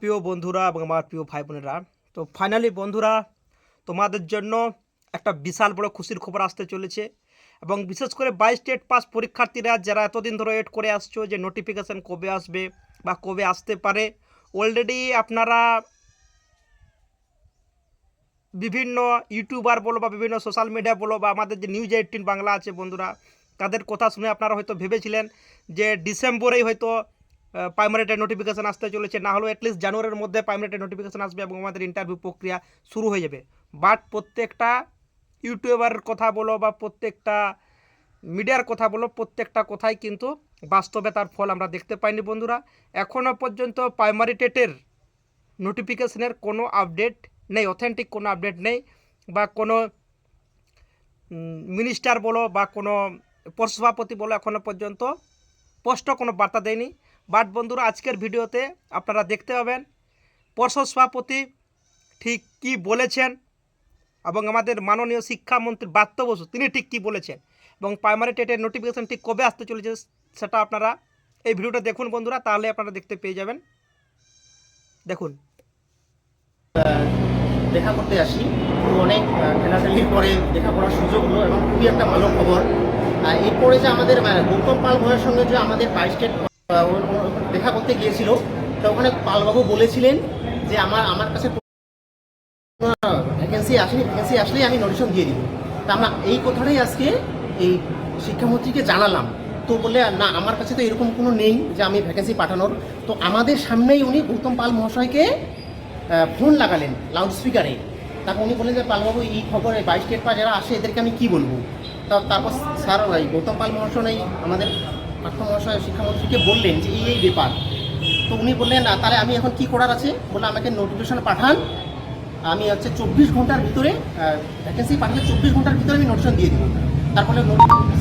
প্রিয় বন্ধুরা এবং আমার প্রিয় ভাই বোনেরা, তো ফাইনালি বন্ধুরা, তোমাদের জন্য একটা বিশাল বড় খুশির খবর আসতে চলেছে এবং বিশেষ করে বাইশ স্টেট পাস পরীক্ষার্থীরা যারা এতদিন ধরে ওয়েট করে আসছো যে নোটিফিকেশান কবে আসবে বা কবে আসতে পারে অলরেডি আপনারা বিভিন্ন ইউটিউবার বলো বা বিভিন্ন সোশ্যাল মিডিয়া বলো বা আমাদের যে নিউজ এইটিন বাংলা আছে বন্ধুরা, তাদের কথা শুনে আপনারা হয়তো ভেবেছিলেন যে ডিসেম্বরেই হয়তো প্রাইমারিটের নোটিফিকেশান আসতে চলেছে। না হলেও অ্যাটলিস্ট জানুয়ারির মধ্যে প্রাইমারিটের নোটিফিকেশান আসবে এবং আমাদের ইন্টারভিউ প্রক্রিয়া শুরু হয়ে যাবে। বাট প্রত্যেকটা ইউটিউবার কথা বলো বা প্রত্যেকটা মিডিয়ার কথা বলো, প্রত্যেকটা কথাই কিন্তু বাস্তবে তার ফল আমরা দেখতে পাইনি বন্ধুরা। এখনও পর্যন্ত প্রাইমারি টেটের নোটিফিকেশনের কোনো আপডেট নেই অথেন্টিক কোনো আপডেট নেই বা কোনো মিনিস্টার বলো বা কোনো পৌরসভাপতি বলো এখনও পর্যন্ত স্পষ্ট কোনো বার্তা দেয়নি। বাট বন্ধুরা, আজকের ভিডিওতে আপনারা দেখতে পাবেন পর্ষদ সভাপতি ঠিক কি বলেছেন এবং আমাদের মাননীয় শিক্ষামন্ত্রী বাত্য বসু, তিনি ঠিক কী বলেছেন এবং প্রাইমারি টেটের নোটিফিকেশান ঠিক কবে আসতে চলেছে সেটা আপনারা এই ভিডিওটা দেখুন বন্ধুরা, তাহলে আপনারা দেখতে পেয়ে যাবেন। দেখুন। দেখা করতে আসি। অনেক ঠেলাঠেলির পরে দেখা করার সুযোগ হলো এবং খুবই একটা ভালো খবর। এরপরে যে আমাদের গৌতম পাল ভয়ের সঙ্গে যে আমাদের বাইশ স্টেট দেখা করতে গিয়েছিল। তো ওখানে পালবাবু বলেছিলেন যে আমার আমার কাছে ভ্যাকেন্সি আসেনি ভ্যাকেন্সি আসলেই আমি নোটিশন দিয়ে দিব। তা আমরা এই কথাটাই আজকে এই শিক্ষামন্ত্রীকে জানালাম। তো বললে, না, আমার কাছে তো এরকম কোনো নেই যে আমি ভ্যাকেন্সি পাঠানোর। তো আমাদের সামনেই উনি গৌতম পাল মহাশয়কে ফোন লাগালেন লাউড স্পিকারে তারপর উনি বললেন যে, পালবাবু, এই খবর বাইশ স্টেট পা যারা আসে, এদেরকে আমি কি বলব? তারপর স্যার ওই গৌতম পাল মহাশয় আমাদের পার্থ মহাশয় শিক্ষামন্ত্রীকে বললেন যে এই এই ব্যাপার। তো উনি বললেন "না, তাহলে আমি এখন কি করার আছে? বলে আমাকে নোটিফিকেশন পাঠান। আমি হচ্ছে চব্বিশ ঘণ্টার ভিতরে ভ্যাকেন্সি পাঠালে চব্বিশ ঘণ্টার ভিতরে আমি নোটিশন দিয়ে দিব তারপরে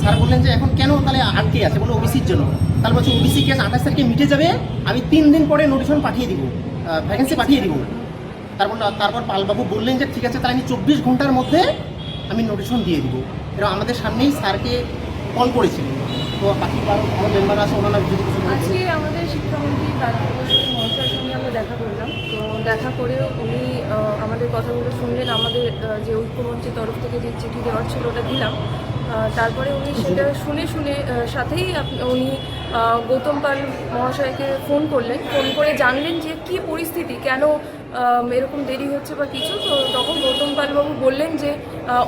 স্যার বললেন যে এখন কেন তাহলে আটকে আছে? বলে ওবিসির জন্য। তাহলে বলছে ওবিসি কেস আঠাশ তারিখে মিটে যাবে। আমি তিন দিন পরে নোটিশন পাঠিয়ে দিব ভ্যাকেন্সি পাঠিয়ে দিব। তারপর তারপর পালবাবু বললেন যে ঠিক আছে তাহলে আমি চব্বিশ ঘণ্টার মধ্যে আমি নোটিশন দিয়ে দিব। এরা আমাদের সামনেই স্যারকে কল করেছিলেন। তো বাকি আমার মেম্বার আছে ওনারা যদি কিছু আজকে আমাদের শিক্ষামন্ত্রী প্রাথমিক মহাশয়ের সঙ্গে আমরা দেখা করলাম। তো দেখা করে উনি আমাদের কথাগুলো শুনলেন আমাদের যে ঐক্যমঞ্চের তরফ থেকে যে চিঠি দেওয়ার ছিল ওটা দিলাম। তারপরে উনি সেটা শুনে শুনে সাথেই উনি গৌতম পাল মহাশয়কে ফোন করলেন। ফোন করে জানলেন যে কি পরিস্থিতি কেন এরকম দেরি হচ্ছে বা কিছু, তো তখন গৌতম পালবাবু বললেন যে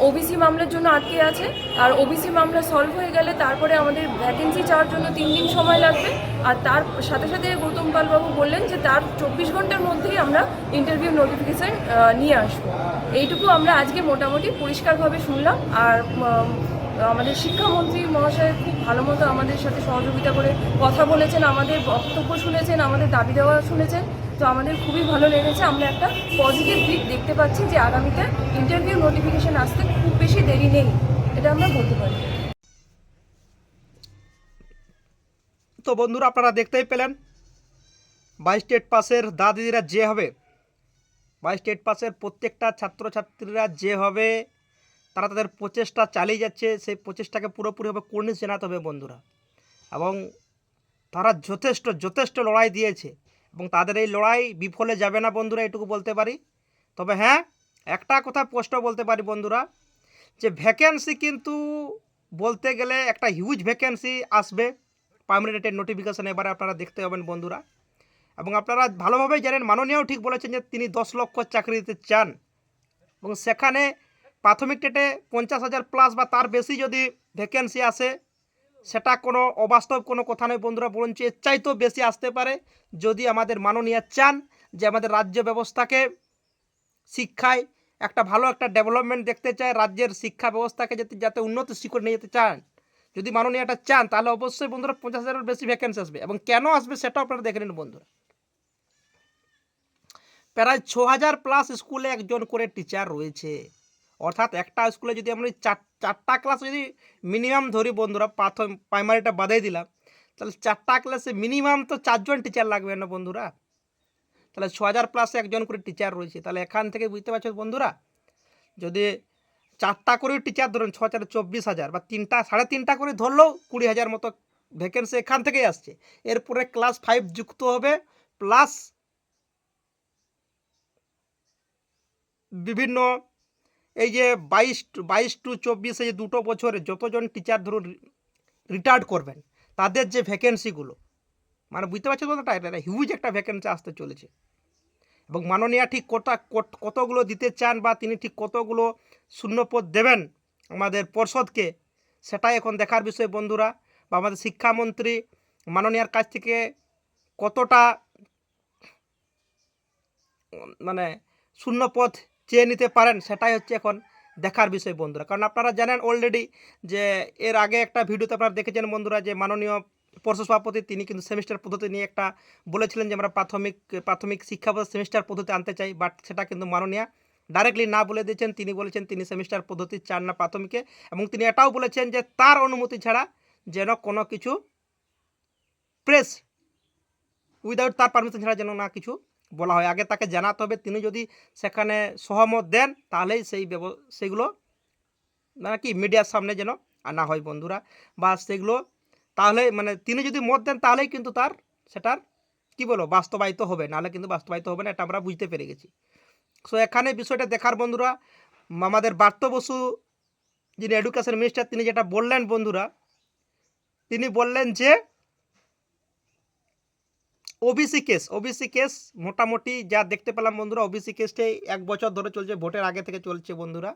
ওবিসি মামলার জন্য আটকে আছে। আর ওবিসি মামলা সলভ হয়ে গেলে তারপরে আমাদের ভ্যাকেন্সি চাওয়ার জন্য তিন দিন সময় লাগবে। আর তার সাথে সাথে গৌতম পালবাবু বললেন যে, তার চব্বিশ ঘণ্টার মধ্যেই আমরা ইন্টারভিউ নোটিফিকেশান নিয়ে আসব। এইটুকু আমরা আজকে মোটামুটি পরিষ্কারভাবে শুনলাম। আর আমাদের শিক্ষামন্ত্রী মহাশয় খুব ভালো মতো আমাদের সাথে সহযোগিতা করে কথা বলেছেন, আমাদের বক্তব্য শুনেছেন, আমাদের দাবি দেওয়া শুনেছেন। তো আমাদের খুবই ভালো লেগেছে। আমরা একটা পজিটিভ দিক দেখতে পাচ্ছি যে আগামীতে ইন্টারভিউ নোটিফিকেশান আসতে খুব বেশি দেরি নেই। এটা আমরা বলতে পারি। তো বন্ধুরা, আপনারা দেখতেই পেলেন বাইশ স্টেট পাসের দাদিরা যে হবে বাইশ স্টেট পাসের প্রত্যেকটা ছাত্রছাত্রীরা যে হবে, তারা তাদের প্রচেষ্টা চালিয়ে যাচ্ছে, সেই প্রচেষ্টাকে পুরোপুরিভাবে কর্নিশ জানাতে হবে বন্ধুরা। এবং তারা যথেষ্ট যথেষ্ট লড়াই দিয়েছে। এবং তাদের এই লড়াই বিফলে যাবে না বন্ধুরা, এটুকু বলতে পারি। তবে হ্যাঁ একটা কথা স্পষ্ট বলতে পারি বন্ধুরা, যে ভ্যাকেন্সি কিন্তু বলতে গেলে একটা হিউজ ভ্যাকেন্সি আসবে। প্রাইমারি রেটের নোটিফিকেশান এবারে আপনারা দেখতে পাবেন বন্ধুরা। এবং আপনারা ভালোভাবেই জানেন, মাননীয়ও ঠিক বলেছেন যে তিনি দশ লক্ষ চাকরি দিতে চান। এবং সেখানে প্রাথমিক টেটে পঞ্চাশ হাজার প্লাস বা তার বেশি যদি ভ্যাকেন্সি আসে সেটা কোনো অবাস্তব কোনো কথা নয় বন্ধুরা, বরঞ্চ এর চাইতেও বেশি আসতে পারে যদি আমাদের মাননীয় চান যে আমাদের রাজ্য ব্যবস্থাকে, শিক্ষায় একটা ভালো একটা ডেভেলপমেন্ট দেখতে চায়, রাজ্যের শিক্ষা ব্যবস্থাকে যাতে যাতে উন্নত শিখরে নিয়ে যেতে চান। যদি মাননীয় এটা চান, তাহলে অবশ্যই বন্ধুরা পঞ্চাশ হাজারের বেশি ভ্যাকেন্সি আসবে। এবং কেন আসবে সেটাও আপনারা দেখে নিন বন্ধুরা। প্রায় ছ হাজার প্লাস স্কুলে একজন করে টিচার রয়েছে। অর্থাৎ একটা স্কুলে যদি আমরা চার, চারটা ক্লাস যদি মিনিমাম ধরি বন্ধুরা, প্রাথম প্রাইমারিটা বাদাই দিলাম, তাহলে চারটা ক্লাসে মিনিমাম তো চারজন টিচার লাগবে না বন্ধুরা। তাহলে ছ হাজার প্লাসে একজন করে টিচার রয়েছে। তাহলে এখান থেকে বুঝতে পারছ বন্ধুরা, যদি চারটা করে টিচার ধরুন ছ চারে চব্বিশ হাজার বা তিনটা, সাড়ে তিনটা করে ধরলেও কুড়ি হাজার মতো ভ্যাকেন্সি এখান থেকেই আসছে। এরপরে ক্লাস ফাইভ যুক্ত হবে প্লাস বিভিন্ন এই যে বাইশ বাইশ টু চব্বিশে যে দুটো বছরে যতজন টিচার ধরুন রিটায়ার্ড করবেন, তাদের যে ভ্যাকেন্সিগুলো মানে বুঝতে পারছ তো এটা হিউজ একটা ভ্যাকেন্সি আসতে চলেছে। এবং মাননীয়া ঠিক কটা কত- কতগুলো দিতে চান বা তিনি ঠিক কতগুলো শূন্যপদ দেবেন আমাদের পর্ষদকে, সেটাই এখন দেখার বিষয় বন্ধুরা। বা আমাদের শিক্ষামন্ত্রী মাননীয়ার কাছ থেকে কতটা মানে শূন্যপদ চেয়ে নিতে পারেন, সেটাই হচ্ছে এখন দেখার বিষয় বন্ধুরা। কারণ আপনারা জানেন অলরেডি যে এর আগে একটা ভিডিওতে আপনারা দেখেছেন বন্ধুরা যে মাননীয় পর্ষদ সভাপতি তিনি কিন্তু সেমিস্টার পদ্ধতি নিয়ে একটা বলেছিলেন যে আমরা প্রাথমিক প্রাথমিক শিক্ষা সেমিস্টার পদ্ধতি আনতে চাই বাট সেটা কিন্তু মাননীয়া ডাইরেক্টলি না বলে দিয়েছেন। তিনি বলেছেন তিনি সেমিস্টার পদ্ধতি চান না প্রাথমিকে এবং তিনি এটাও বলেছেন যে তার অনুমতি ছাড়া যেন কোনো কিছু প্রেস উইদাউট তার পারমিশন ছাড়া যেন না কিছু বলা হয়। আগে তাকে জানাতে হবে, তিনি যদি সেখানে সহমত দেন, তাহলেই সেই ব্যব- সেগুলো মানে কি মিডিয়ার সামনে যেন আনা হয় বন্ধুরা। বা সেগুলো তাহলে মানে তিনি যদি মত দেন, তাহলেই কিন্তু তার সেটার কি বলো বাস্তবায়িত হবে। নাহলে কিন্তু বাস্তবায়িত হবে না, এটা আমরা বুঝতে পেরে গেছি। সো এখানে বিষয়টা দেখার বন্ধুরা, আমাদের বার্ত বসু যিনি এডুকেশন মিনিস্টার তিনি যেটা বললেন বন্ধুরা, তিনি বললেন যে ওবিসি কেস ওবিসি কেস মোটামুটি যা দেখতে পেলাম বন্ধুরা ওবিসি কেসটাই এক বছর ধরে চলছে, ভোটের আগে থেকে চলছে বন্ধুরা।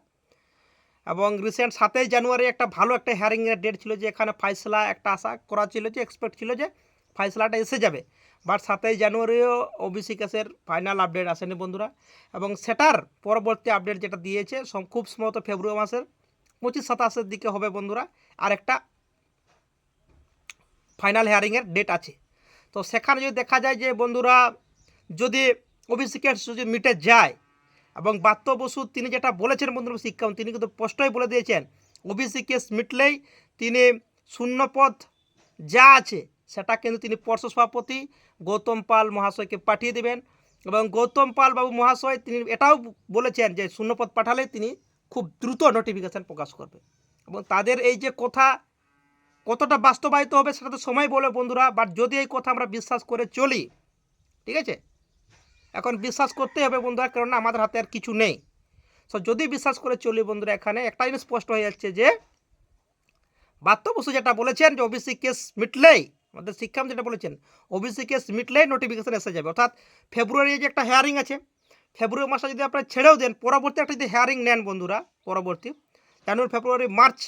এবং রিসেন্ট সাতই জানুয়ারি একটা ভালো একটা হ্যারিংয়ের ডেট ছিল যে এখানে ফাইসলা একটা আশা করা ছিল যে এক্সপেক্ট ছিল যে ফাইসলাটা এসে যাবে। বাট সাতই জানুয়ারিও ওবিসি কেসের ফাইনাল আপডেট আসেনি বন্ধুরা। এবং সেটার পরবর্তী আপডেট যেটা দিয়েছে খুব সম্ভবত ফেব্রুয়ারি মাসের পঁচিশ সাতাশের দিকে হবে বন্ধুরা। আর একটা ফাইনাল হেয়ারিংয়ের ডেট আছে। তো সেখানে যদি দেখা যায় যে বন্ধুরা, যদি কেস যদি মিটে যায় এবং বাত্য বসু তিনি যেটা বলেছেন বন্ধুরা শিক্ষা, তিনি কিন্তু স্পষ্টই বলে দিয়েছেন ওবিসি কেস মিটলেই তিনি শূন্যপদ যা আছে সেটা কিন্তু তিনি পর্ষদ সভাপতি গৌতম পাল মহাশয়কে পাঠিয়ে দেবেন এবং গৌতম পাল বাবু মহাশয় তিনি এটাও বলেছেন যে শূন্যপদ পাঠালে তিনি খুব দ্রুত নোটিফিকেশান প্রকাশ করবে এবং তাদের এই যে কথা কতটা বাস্তবায়িত হবে সেটা তো সময় বলে বন্ধুরা বাট যদি এই কথা আমরা বিশ্বাস করে চলি, ঠিক আছে? এখন বিশ্বাস করতে হবে বন্ধুরা কারণ আমাদের হাতে আর কিছু নেই। সো যদি বিশ্বাস করে চলি বন্ধুরা, এখানে একটা জিনিস স্পষ্ট হয়ে যাচ্ছে যে, বাত্য বসু যেটা বলেছেন যে ওবিসি কেস মিটলেই, আমাদের শিক্ষাম যেটা বলেছেন ওবিসি কেস মিটলেই নোটিফিকেশান এসে যাবে। অর্থাৎ ফেব্রুয়ারি যে একটা হেয়ারিং আছে ফেব্রুয়ারি মাসে যদি আপনারা ছেড়েও দেন, পরবর্তী একটা যদি হেয়ারিং নেন বন্ধুরা, পরবর্তী, জানুয়ারি ফেব্রুয়ারি মার্চ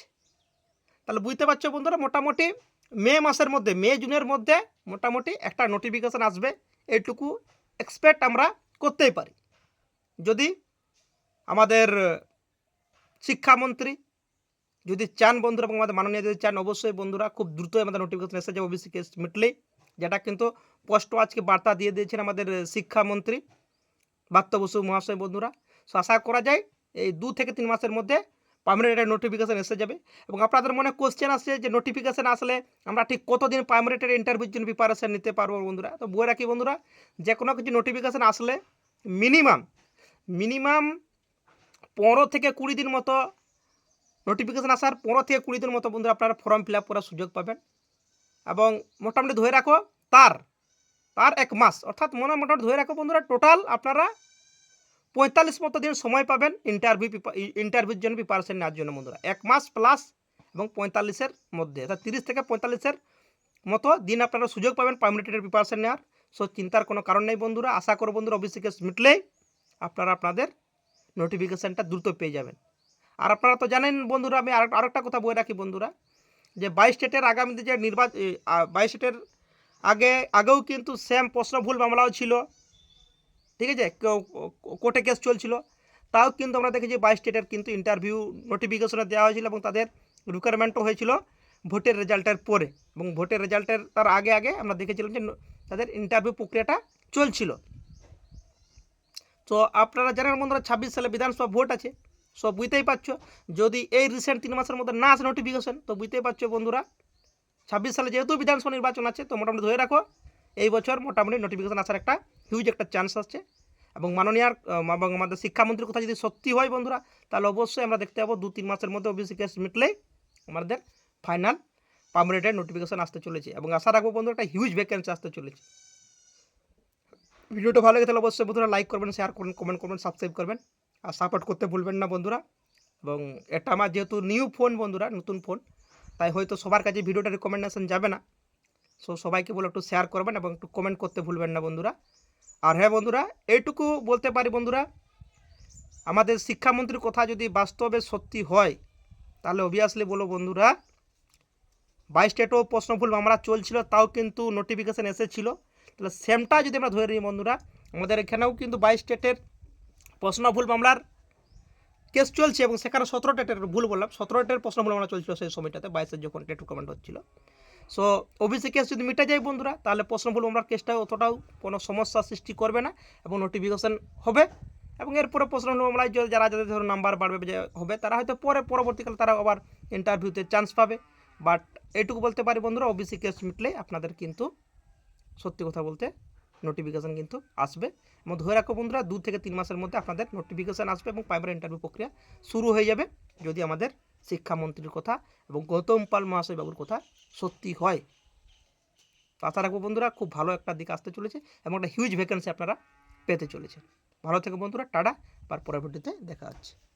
তাহলে বুঝতে পারছ বন্ধুরা, মোটামুটি মে মাসের মধ্যে, মে জুনের মধ্যে মোটামুটি একটা নোটিফিকেশান আসবে। এইটুকু এক্সপেক্ট আমরা করতেই পারি। যদি আমাদের শিক্ষামন্ত্রী যদি চান বন্ধুরা, এবং আমাদের মাননীয় যদি চান, অবশ্যই বন্ধুরা খুব দ্রুতই আমাদের নোটিফিকেশন এসে যাবে ওবিসি কেস মিটলেই যেটা কিন্তু স্পষ্ট আজকে বার্তা দিয়ে দিয়েছেন আমাদের শিক্ষামন্ত্রী বাত্য বসু মহাশয় বন্ধুরা। সো আশা করা যায় এই দু থেকে তিন মাসের মধ্যে পার্মানেন্ট একটা নোটিফিকেশান এসে যাবে। এবং আপনাদের মনে কোশ্চেন আসছে যে নোটিফিকেশান আসলে আমরা ঠিক কতদিন পার্মানেন্টের ইন্টারভিউর জন্য প্রিপারেশান নিতে পারব বন্ধুরা? তো বই রাখি বন্ধুরা যে কোনো কিছু নোটিফিকেশান আসলে মিনিমাম মিনিমাম পনেরো থেকে কুড়ি দিন মতো নোটিফিকেশান আসার পনেরো থেকে কুড়ি দিন মতো বন্ধুরা আপনারা ফর্ম ফিল আপ করার সুযোগ পাবেন। এবং মোটামুটি ধরে রাখো, তার তার এক মাস, অর্থাৎ মনে মোটামুটি ধরে রাখো বন্ধুরা টোটাল আপনারা পঁয়তাল্লিশ মতো দিন সময় পাবেন ইন্টারভিউ ইন্টারভিউর জন্য প্রিপারেশন নেওয়ার জন্য বন্ধুরা। এক মাস প্লাস এবং পঁয়তাল্লিশের মধ্যে, অর্থাৎ তিরিশ থেকে পঁয়তাল্লিশের মতো দিন আপনারা সুযোগ পাবেন পার্মিনেটের প্রিপারেশন নেওয়ার। সো চিন্তার কোনো কারণ নেই বন্ধুরা। আশা করো বন্ধুরা ওবিসি কেস মিটলেই আপনারা আপনাদের নোটিফিকেশানটা দ্রুত পেয়ে যাবেন। আর আপনারা তো জানেন বন্ধুরা, আমি আর, আরেকটা কথা বলে রাখি বন্ধুরা, যে বাইশ স্টেটের আগামীতে যে নির্বাচন বাইশ স্টেটের আগে, আগেও কিন্তু সেম প্রশ্ন ভুল মামলাও ছিল। ঠিক আছে? কোর্টে কেস চলছিল। তাও কিন্তু আমরা দেখেছি বাইশ স্টেটের কিন্তু ইন্টারভিউ নোটিফিকেশনে দেওয়া হয়েছিল এবং তাদের রিকোয়ারমেন্টও হয়েছিল ভোটের রেজাল্টের পরে। এবং ভোটের রেজাল্টের তার আগে আগে আমরা দেখেছিলাম যে তাদের ইন্টারভিউ প্রক্রিয়াটা চলছিল। তো আপনারা জানেন বন্ধুরা, ছাব্বিশ সালে বিধানসভা ভোট আছে। সব বুঝতেই পারছ, যদি এই রিসেন্ট তিন মাসের মধ্যে না আসে নোটিফিকেশন তো বুঝতেই পারছ বন্ধুরা, ছাব্বিশ সালে যেহেতু বিধানসভা নির্বাচন আছে, তো মোটামুটি ধরে রাখো এই বছর মোটামুটি নোটিফিকেশন আসার একটা হিউজ একটা চান্স আসছে। এবং মাননীয় এবং আমাদের শিক্ষামন্ত্রীর কথা যদি সত্যি হয় বন্ধুরা, তাহলে অবশ্যই আমরা দেখতে পাবো দু তিন মাসের মধ্যে ওবিসি কেস মিটলেই আমাদের ফাইনাল পার্মানেন্টের নোটিফিকেশন আসতে চলেছে। এবং আশা রাখব বন্ধুরা, একটা হিউজ ভ্যাকেন্সি আসতে চলেছে। ভিডিওটা ভালো লাগে তাহলে অবশ্যই বন্ধুরা লাইক করবেন শেয়ার করবেন কমেন্ট করবেন সাবস্ক্রাইব করবেন। আর সাপোর্ট করতে ভুলবেন না বন্ধুরা। এবং এটা আমার যেহেতু নিউ ফোন বন্ধুরা, নতুন ফোন তাই হয়তো সবার কাছে ভিডিওটা রেকমেন্ডেশন যাবে না। সো সবাইকে বলে একটু শেয়ার করবেন এবং একটু কমেন্ট করতে ভুলবেন না বন্ধুরা। আর হ্যাঁ বন্ধুরা, এইটুকু বলতে পারি বন্ধুরা, আমাদের শিক্ষামন্ত্রীর কথা যদি বাস্তবে সত্যি হয়, তাহলে অবভিয়াসলি বলো বন্ধুরা বাইশ স্টেটও প্রশ্নভুল মামলা চলছিল, তাও কিন্তু নোটিফিকেশান এসেছিল। তাহলে সেমটা যদি আমরা ধরে নিই বন্ধুরা, আমাদের এখানেও কিন্তু বাইশ স্টেটের প্রশ্নভুল মামলার কেস চলছে এবং সেখানে সতেরো টেটের ভুল বললাম সতেরো টেটের প্রশ্নভুল মামলা চলছিল সেই সময়টাতে বাইশের যখন টেট কমেন্ট হচ্ছিল। সো ওবিসি কেস যদি মিটে যায় বন্ধুরা, তাহলে প্রশ্নভুল মামলার কেসটা অতটাও কোনো সমস্যা সৃষ্টি করবে না এবং নোটিফিকেশান হবে। এবং এরপরে প্রশ্নভুল মামলায় যারা যাদের ধরো নাম্বার বাড়বে হবে, তারা হয়তো পরে পরবর্তীকালে তারা আবার ইন্টারভিউতে চান্স পাবে। বাট এইটুকু বলতে পারি বন্ধুরা ওবিসি কেস মিটলে আপনাদের কিন্তু সত্যি কথা বলতে নোটিফিকেশান কিন্তু আসবে। এবং ধরে রাখো বন্ধুরা, দু থেকে তিন মাসের মধ্যে আপনাদের নোটিফিকেশান আসবে এবং প্রাইমারি ইন্টারভিউ প্রক্রিয়া শুরু হয়ে যাবে যদি আমাদের শিক্ষামন্ত্রীর কথা এবং গৌতম পাল মহাশয় বাবুর কথা সত্যি হয়। আশা রাখব বন্ধুরা খুব ভালো একটা দিক আসতে চলেছে এবং একটা হিউজ ভ্যাকেন্সি আপনারা পেতে চলেছে ভালো থেকে বন্ধুরা, টাটা আর পরবর্তীতে দেখা হচ্ছে।